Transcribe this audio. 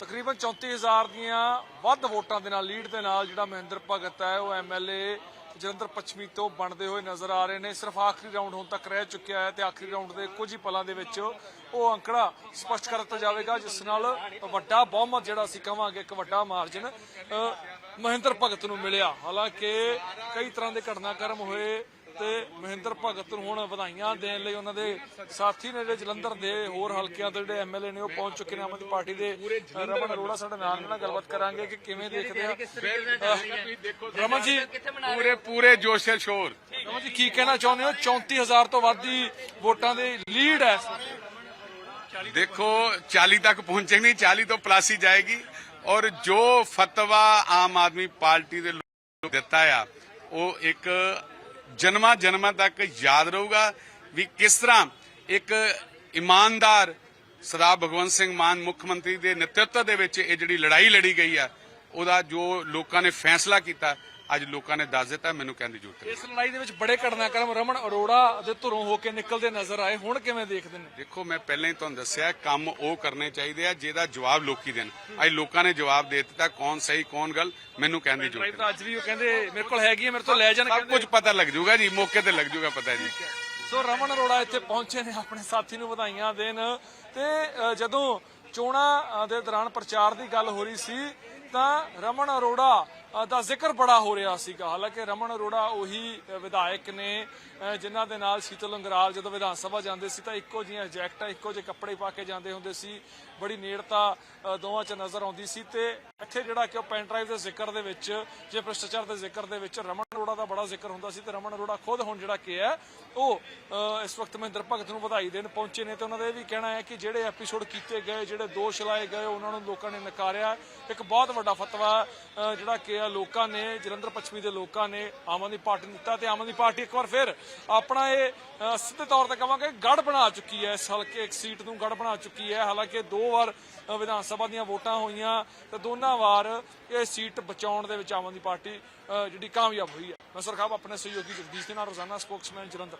ਤਕਰੀਬਨ 34000 ਦੀਆਂ ਵੱਧ ਵੋਟਾਂ ਦੇ ਨਾਲ, ਲੀਡ ਦੇ ਨਾਲ ਜਿਹੜਾ ਮਹਿੰਦਰ ਭਗਤ ਹੈ, ਉਹ ਐਮਐਲਏ ਜਲੰਧਰ ਪੱਛਮੀ ਤੋਂ ਬਣਦੇ ਹੋਏ ਨਜ਼ਰ ਆ ਰਹੇ ਨੇ। ਸਿਰਫ ਆਖਰੀ ਰਾਊਂਡ ਹੁਣ ਤੱਕ ਰਹਿ ਚੁੱਕਿਆ ਹੈ ਤੇ ਆਖਰੀ ਰਾਊਂਡ ਦੇ ਕੁਝ ਹੀ ਪਲਾਂ ਦੇ ਵਿੱਚ ਉਹ ਅੰਕੜਾ ਸਪਸ਼ਟ ਕਰ ਦਿੱਤਾ ਜਾਵੇਗਾ, ਜਿਸ ਨਾਲ ਵੱਡਾ ਬਹੁਮਤ ਜਿਹੜਾ ਅਸੀਂ ਕਵਾਂਗੇ, ਇੱਕ ਵੱਡਾ ਮਾਰਜਨ ਮਹਿੰਦਰ ਭਗਤ ਨੂੰ ਮਿਲਿਆ। ਹਾਲਾਂਕਿ ਕਈ ਤਰ੍ਹਾਂ ਦੇ ਘਟਨਾਕ੍ਰਮ ਹੋਏ ਭਗਤ ਨੂੰ ਹੁਣ ਵਧਾਈਆਂ ਦੇਣ ਲਈ ਉਹਨਾਂ ਦੇ ਸਾਥੀ ਨੇ ਜਿਹੜੇ ਜਲੰਧਰ ਦੇ ਹੋਰ ਹਲਕਿਆਂ ਤੋਂ ਜਿਹੜੇ ਐਮਐਲਏ ਨੇ ਉਹ ਪਹੁੰਚ ਚੁੱਕੇ ਨੇ ਆਮ ਆਦਮੀ ਪਾਰਟੀ ਦੇ ਰਮਨ ਅਰੋੜਾ ਸਾਡੇ ਨਾਲ ਨਾਲ ਗੱਲਬਾਤ ਕਰਾਂਗੇ ਕਿ ਕਿਵੇਂ ਦੇਖਦੇ ਆ। ਰਮਨ ਜੀ ਪੂਰੇ ਪੂਰੇ ਜੋਸ਼ ਤੇ ਸ਼ੋਰ। ਰਮਨ ਜੀ ਕੀ ਕਹਿਣਾ ਚਾਹੁੰਦੇ ਹੋ? 34000 ਤੋਂ ਵੱਧ ਦੀ ਵੋਟਾਂ ਦੀ ਲੀਡ ਹੈ। ਦੇਖੋ 40 ਤੱਕ ਪਹੁੰਚੇ ਨਹੀਂ 40 ਤੋਂ ਪਲੱਸ ਹੀ ਜਾਏਗੀ। ਔਰ ਜੋ ਫਤਵਾ ਆਮ ਆਦਮੀ ਪਾਰਟੀ ਦੇ ਲੋਕਾਂ ਦਿੱਤਾ ਆ ਉਹ ਇੱਕ ਜਨਮਾਂ ਜਨਮਾਂ ਤੱਕ ਯਾਦ ਰਹੂਗਾ ਵੀ ਕਿਸ ਤਰ੍ਹਾਂ ਇੱਕ ਇਮਾਨਦਾਰ ਸਰਦਾਰ ਭਗਵੰਤ ਸਿੰਘ ਮਾਨ ਮੁੱਖ ਮੰਤਰੀ ਦੇ ਨੇਤਰਤਵ ਦੇ ਵਿੱਚ ਇਹ ਜਿਹੜੀ ਲੜਾਈ ਲੜੀ ਗਈ ਆ, ਉਹਦਾ ਜੋ ਲੋਕਾਂ ਨੇ ਫੈਸਲਾ ਕੀਤਾ ਅੱਜ ਲੋਕਾਂ ਨੇ ਦੱਸ ਦਿੱਤਾ ਮੈਨੂੰ ਕਹਿਣ ਦੀ ਜ਼ਰੂਰਤ ਨਹੀਂ। ਇਸ ਲੜਾਈ ਦੇ ਵਿੱਚ ਬੜੇ ਘਟਨਾਕ੍ਰਮ ਰਮਨ ਅਰੋੜਾ ਦੇ ਧੁਰੋਂ ਹੋ ਕੇ ਨਿਕਲਦੇ ਨਜ਼ਰ ਆਏ ਹੁਣ ਕਿਵੇਂ ਦੇਖਦੇ ਨੇ? ਦੇਖੋ ਮੈਂ ਪਹਿਲਾਂ ਹੀ ਤੁਹਾਨੂੰ ਦੱਸਿਆ ਕੰਮ ਉਹ ਕਰਨੇ ਚਾਹੀਦੇ ਆ ਜਿਹਦਾ ਜਵਾਬ ਲੋਕੀ ਦੇਣ। ਅੱਜ ਲੋਕਾਂ ਨੇ ਜਵਾਬ ਦੇ ਦਿੱਤਾ ਕੌਣ ਸਹੀ ਕੌਣ ਗਲਤ ਮੈਨੂੰ ਕਹਿਣ ਦੀ ਜ਼ਰੂਰਤ ਤਾਂ ਅੱਜ ਵੀ ਉਹ ਕਹਿੰਦੇ ਮੇਰੇ ਕੋਲ ਹੈਗੀ ਹੈ ਮੇਰੇ ਤੋਂ ਲੈ ਜਾਣ ਕਹਿੰਦੇ। ਕੁਝ ਪਤਾ ਲੱਗ ਜਾਊਗਾ ਜੀ ਮੌਕੇ ਤੇ ਲੱਗ ਜਾਊਗਾ ਪਤਾ ਜੀ। ਸੋ ਰਮਨ ਅਰੋੜਾ ਇੱਥੇ ਪਹੁੰਚੇ ਨੇ ਆਪਣੇ ਸਾਥੀ ਨੂੰ ਵਧਾਈਆਂ ਦੇਣ ਤੇ ਜਦੋਂ ਚੋਣਾਂ ਦੇ ਦੌਰਾਨ ਪ੍ਰਚਾਰ ਦੀ ਗੱਲ ਹੋ ਰਹੀ ਸੀ ਤਾਂ ਰਮਨ ਅਰੋੜਾ ਦਾ ਜ਼ਿਕਰ ਬੜਾ ਹੋ ਰਿਹਾ ਸੀਗਾ। ਹਾਲਾਂਕਿ ਰਮਨ ਅਰੋੜਾ ਉਹੀ ਵਿਧਾਇਕ ਨੇ ਅ, ਜਿਨ੍ਹਾਂ ਦੇ ਨਾਲ ਸ਼ੀਤਲ ਅੰਗਰਾਲ ਜਦੋਂ ਵਿਧਾਨ ਸਭਾ ਜਾਂਦੇ ਸੀ ਤਾਂ ਇੱਕੋ ਜਿਹੀਆਂ ਜੈਕਟਾਂ ਇੱਕੋ ਜਿਹੇ ਕੱਪੜੇ ਪਾ ਕੇ ਜਾਂਦੇ ਹੁੰਦੇ ਸੀ। ਬੜੀ ਨੇੜਤਾ ਦੋਵਾਂ 'ਚ ਨਜ਼ਰ ਆਉਂਦੀ ਸੀ ਤੇ ਇੱਥੇ ਜਿਹੜਾ ਕਿ ਉਹ ਪੈਨ ਡਰਾਈਵ ਦੇ ਜ਼ਿਕਰ ਦੇ ਵਿੱਚ ਜੇ ਭ੍ਰਿਸ਼ਟਾਚਾਰ ਦੇ ਜ਼ਿਕਰ ਦੇ ਵਿੱਚ ਰਮਨ ਅਰੋੜਾ ਦਾ ਬੜਾ ਜ਼ਿਕਰ ਹੁੰਦਾ ਸੀ ਤੇ ਰਮਨ ਅਰੋੜਾ ਖੁਦ ਹੁਣ ਜਿਹੜਾ ਕਿ ਹੈ ਉਹ ਅ, ਇਸ ਵਕਤ ਮਹਿੰਦਰ ਭਗਤ ਨੂੰ ਵਧਾਈ ਦੇਣ ਪਹੁੰਚੇ ਨੇ ਤੇ ਉਹਨਾਂ ਦਾ ਇਹ ਵੀ ਕਹਿਣਾ ਹੈ ਕਿ ਜਿਹੜੇ ਐਪੀਸੋਡ ਕੀਤੇ ਗਏ ਜਿਹੜੇ ਦੋਸ਼ ਲਾਏ ਗਏ ਉਹਨਾਂ ਨੂੰ ਲੋਕਾਂ ਨੇ ਨਕਾਰਿਆ। ਇੱਕ ਬਹੁਤ ਵੱਡਾ ਫਤਵਾ ਜਿਹੜਾ ਕਿ ਆ ਲੋਕਾਂ ਨੇ ਜਲੰਧਰ ਪੱਛਮੀ ਦੇ ਲੋਕਾਂ ਨੇ ਆਮ ਆਦਮੀ ਪਾਰਟੀ ਨੂੰ ਦਿੱਤਾ ਤੇ ਆਮ ਆਦਮੀ ਪਾਰਟੀ ਇੱਕ ਵਾਰ ਫਿਰ ਆਪਣਾ ਇਹ ਸਿੱਧੇ ਤੌਰ ਤੇ ਕਹਾਂਗੇ ਗੜ ਬਣਾ ਚੁੱਕੀ ਹੈ। ਇਸ ਹਲਕੇ ਇੱਕ ਸੀਟ ਨੂੰ ਗੜ ਬਣਾ ਚੁੱਕੀ ਹੈ। ਹਾਲਾਂਕਿ ਦੋ ਵਾਰ ਵਿਧਾਨ ਸਭਾ ਦੀਆਂ ਵੋਟਾਂ ਹੋਈਆਂ ਤੇ ਦੋਨਾਂ ਵਾਰ ਇਹ ਸੀਟ ਬਚਾਉਣ ਦੇ ਵਿੱਚ ਆਮ ਆਦਮੀ ਪਾਰਟੀ ਅ, ਜਿਹੜੀ ਕਾਮਯਾਬ ਹੋਈ ਹੈ। ਮੈਂ ਸਰਖਾਬ ਆਪਣੇ ਸਹਿਯੋਗੀ ਜਗਦੀਸ਼ ਦੇ ਨਾਲ ਰੋਜ਼ਾਨਾ ਸਪੋਕਸਮੈਨ ਜਲੰਧਰ।